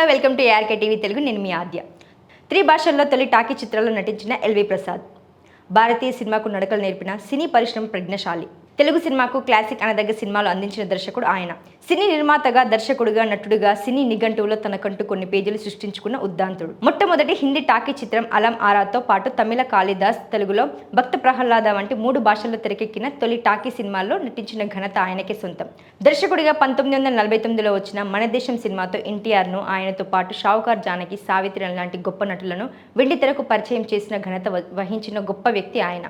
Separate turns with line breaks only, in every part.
Hello welcome to ARK TV Telugu. నేను మీ ఆద్య. Three భాషల్లో తొలి టాకీ చిత్రాల్లో నటించిన ఎల్వి ప్రసాద్. భారతీయ సినిమాకు నడకలు నేర్పిన సినీ పరిశ్రమ ప్రజ్ఞశాలి. తెలుగు సినిమాకు క్లాసిక్ అనదగ్గ సినిమాలు అందించిన దర్శకుడు ఆయన. సినీ నిర్మాతగా దర్శకుడుగా నటుడుగా సినీ నిఘంటువులో తనకంటూ కొన్ని పేజీలు సృష్టించుకున్న ఉద్దాంతుడు. మొట్టమొదటి హిందీ టాకీ చిత్రం అలం ఆరాతో పాటు తమిళ కాళిదాస్ తెలుగులో భక్త ప్రహ్లాద వంటి మూడు భాషల్లో తెరకెక్కిన తొలి టాకీ సినిమాల్లో నటించిన ఘనత ఆయనకే సొంతం. దర్శకుడిగా పంతొమ్మిది వందల నలభై తొమ్మిదిలో వచ్చిన మన దేశం సినిమాతో ఎన్టీఆర్ను ఆయనతో పాటు షావుకార్ జానకి సావిత్రి లాంటి గొప్ప నటులను వెండి తెరకు పరిచయం చేసిన ఘనత వహించిన గొప్ప వ్యక్తి ఆయన.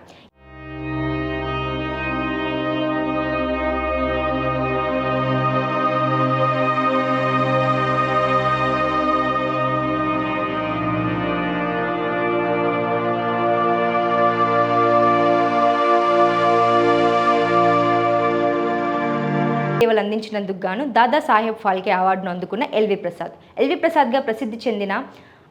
సేవలు అందించినందుకు గాను దాదా సాహెబ్ ఫాల్కే అవార్డును అందుకున్న ఎల్వి ప్రసాద్. ఎల్వి ప్రసాద్గా ప్రసిద్ధి చెందిన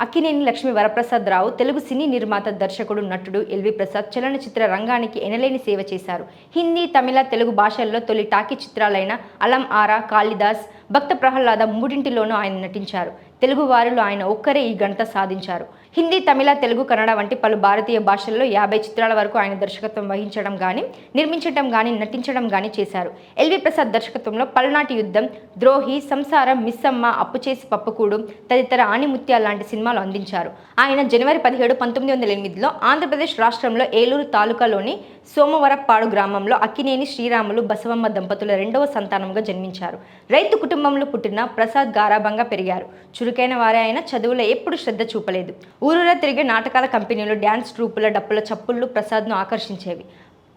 అక్కినేని లక్ష్మీ వరప్రసాద్ రావు తెలుగు సినీ నిర్మాత దర్శకుడు నటుడు ఎల్వి ప్రసాద్ చలనచిత్ర రంగానికి ఎనలేని సేవ చేశారు. హిందీ తమిళ తెలుగు భాషల్లో తొలి టాకీ చిత్రాలైన అలం ఆరా కాళిదాస్ భక్త ప్రహ్లాద మూడింటిలోనూ ఆయన నటించారు. తెలుగు వారిలో ఆయన ఒక్కరే ఈ ఘనత సాధించారు. హిందీ తమిళ తెలుగు కన్నడ వంటి పలు భారతీయ భాషల్లో యాభై చిత్రాల వరకు ఆయన దర్శకత్వం వహించడం కానీ నిర్మించడం కానీ నటించడం కానీ చేశారు. ఎల్వి ప్రసాద్ దర్శకత్వంలో పల్నాటి యుద్ధం ద్రోహి సంసారం మిస్సమ్మ అప్పు చేసి పప్పుకూడు తదితర ఆణిముత్యాల లాంటి సినిమాలు అందించారు. ఆయన జనవరి పదిహేడు పంతొమ్మిది వందల ఎనిమిదిలో ఆంధ్రప్రదేశ్ రాష్ట్రంలో ఏలూరు తాలూకాలోని సోమవరపాడు గ్రామంలో అక్కినేని శ్రీరాములు బసవమ్మ దంపతుల రెండవ సంతానంగా జన్మించారు. రైతు కుటుంబంలో పుట్టిన ప్రసాద్ గారాభంగా పెరిగారు. చురుకైన వారే ఆయన చదువులో ఎప్పుడు శ్రద్ధ చూపలేదు. ఊరూరా తిరిగే నాటకాల కంపెనీలు డ్యాన్స్ ట్రూపుల డప్పుల చప్పుళ్ళు ప్రసాద్ను ఆకర్షించేవి.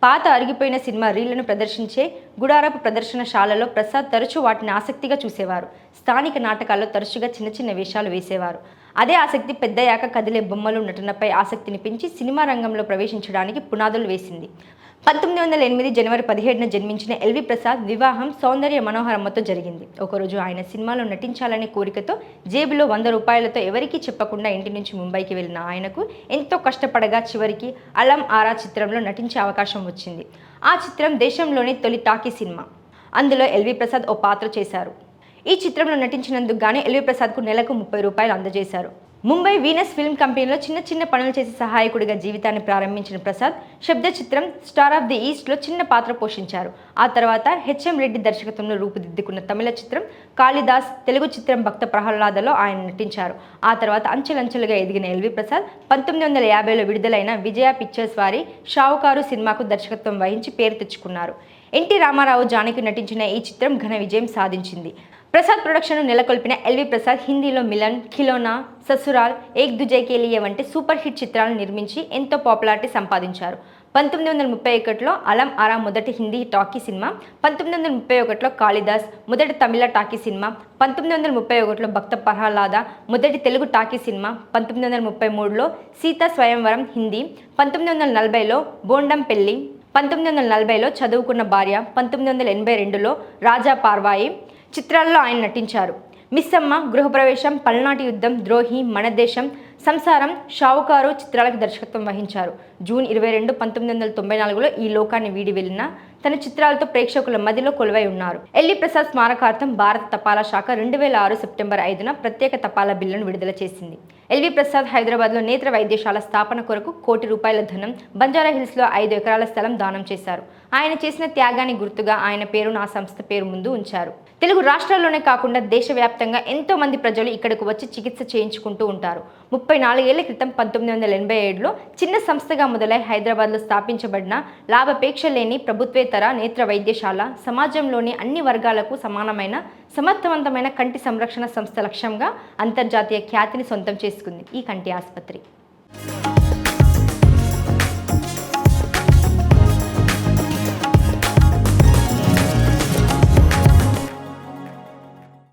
పాత అరిగిపోయిన సినిమా రీళ్ళను ప్రదర్శించే గుడారపు ప్రదర్శనశాలలో ప్రసాద్ తరచూ వాటిని ఆసక్తిగా చూసేవారు. స్థానిక నాటకాల్లో తరచుగా చిన్న చిన్న వేషాలు వేసేవారు. అదే ఆసక్తి పెద్దయ్యాక కదిలే బొమ్మలు నటనపై ఆసక్తిని పెంచి సినిమా రంగంలో ప్రవేశించడానికి పునాదులు వేసింది. పంతొమ్మిది వందల ఎనిమిది జనవరి పదిహేడున జన్మించిన ఎల్వి ప్రసాద్ వివాహం సౌందర్య మనోహరమ్మతో జరిగింది. ఒకరోజు ఆయన సినిమాలో నటించాలనే కోరికతో జేబులో వంద రూపాయలతో ఎవరికీ చెప్పకుండా ఇంటి నుంచి ముంబైకి వెళ్ళిన ఆయనకు ఎంతో కష్టపడగా చివరికి అలం ఆరా చిత్రంలో నటించే అవకాశం వచ్చింది. ఆ చిత్రం దేశంలోనే తొలి టాకీ సినిమా. అందులో ఎల్వి ప్రసాద్ ఓ పాత్ర చేశారు. ఈ చిత్రంలో నటించినందుకు గాను ఎల్వి ప్రసాద్కు నెలకు ముప్పై రూపాయలు అందజేశారు. ముంబై వీనస్ ఫిల్మ్ కంపెనీలో చిన్న చిన్న పనులు చేసి సహాయకుడిగా జీవితాన్ని ప్రారంభించిన ప్రసాద్ శబ్ద చిత్రం స్టార్ ఆఫ్ ది ఈస్ట్లో చిన్న పాత్ర పోషించారు. ఆ తర్వాత హెచ్ఎం రెడ్డి దర్శకత్వంలో రూపుదిద్దుకున్న తమిళ చిత్రం కాళిదాస్ తెలుగు చిత్రం భక్త ప్రహ్లాదలో ఆయన నటించారు. ఆ తర్వాత అంచెలంచెలుగా ఎదిగిన ఎల్వి ప్రసాద్ పంతొమ్మిది వందల యాభైలో విడుదలైన విజయ పిక్చర్స్ వారి షావుకారు సినిమాకు దర్శకత్వం వహించి పేరు తెచ్చుకున్నారు. ఎన్టీ రామారావు జానకి నటించిన ఈ చిత్రం ఘన విజయం సాధించింది. ప్రసాద్ ప్రొడక్షన్ను నెలకొల్పిన ఎల్వి ప్రసాద్ హిందీలో మిలన్ ఖిలోనా ససురాల్ ఏక్ దుజై కేలియే వంటి సూపర్ హిట్ చిత్రాలను నిర్మించి ఎంతో పాపులారిటీ సంపాదించారు. పంతొమ్మిది వందల ముప్పై ఒకటిలో అలం ఆరా మొదటి హిందీ టాకీ సినిమా పంతొమ్మిది వందల ముప్పై ఒకటిలో కాళిదాస్ మొదటి తమిళ టాకీ సినిమా పంతొమ్మిది వందల ముప్పై ఒకటిలో భక్త ప్రహ్లాద మొదటి తెలుగు టాకీ సినిమా పంతొమ్మిది వందల ముప్పై మూడులో సీతా స్వయంవరం హిందీ పంతొమ్మిది వందల నలభైలో బోండం పెళ్ళి పంతొమ్మిది వందల నలభైలో చదువుకున్న భార్య పంతొమ్మిది వందల ఎనభై రెండులో రాజా పార్వాయి చిత్రాల్లో ఆయన నటించారు. మిస్సమ్మ గృహప్రవేశం పల్నాటి యుద్ధం ద్రోహి మన దేశం సంసారం షావుకారు చిత్రాలకు దర్శకత్వం వహించారు. జూన్ ఇరవై రెండు పంతొమ్మిది వందల తొంభై నాలుగులో ఈ లోకాన్ని వీడి వెళ్ళిన తన చిత్రాలతో ప్రేక్షకుల మధ్యలో కొలువై ఉన్నారు. ఎల్లి ప్రసాద్ స్మారకార్థం భారత తపాలా శాఖ రెండు వేల ఆరు సెప్టెంబర్ ఐదున ప్రత్యేక తపాలా బిల్లును విడుదల చేసింది. ఎల్వి ప్రసాద్ హైదరాబాద్లో నేత్ర వైద్యశాల స్థాపన కొరకు కోటి రూపాయల ధనం బంజారా హిల్స్లో ఐదు ఎకరాల స్థలం దానం చేశారు. ఆయన చేసిన త్యాగాన్ని గుర్తుగా ఆయన పేరును ఆ సంస్థ పేరు ముందు ఉంచారు. తెలుగు రాష్ట్రాల్లోనే కాకుండా దేశవ్యాప్తంగా ఎంతో మంది ప్రజలు ఇక్కడకు వచ్చి చికిత్స చేయించుకుంటూ ఉంటారు. ముప్పై నాలుగేళ్ళ క్రితం పంతొమ్మిది వందల ఎనభై ఏడులో చిన్న సంస్థగా మొదలై హైదరాబాద్లో స్థాపించబడిన లాభపేక్ష లేని ప్రభుత్వేతర నేత్ర వైద్యశాల సమాజంలోని అన్ని వర్గాలకు సమానమైన సమర్థవంతమైన కంటి సంరక్షణ సంస్థ లక్ష్యంగా అంతర్జాతీయ ఖ్యాతిని సొంతం చేసుకుంది ఈ కంటి ఆసుపత్రి.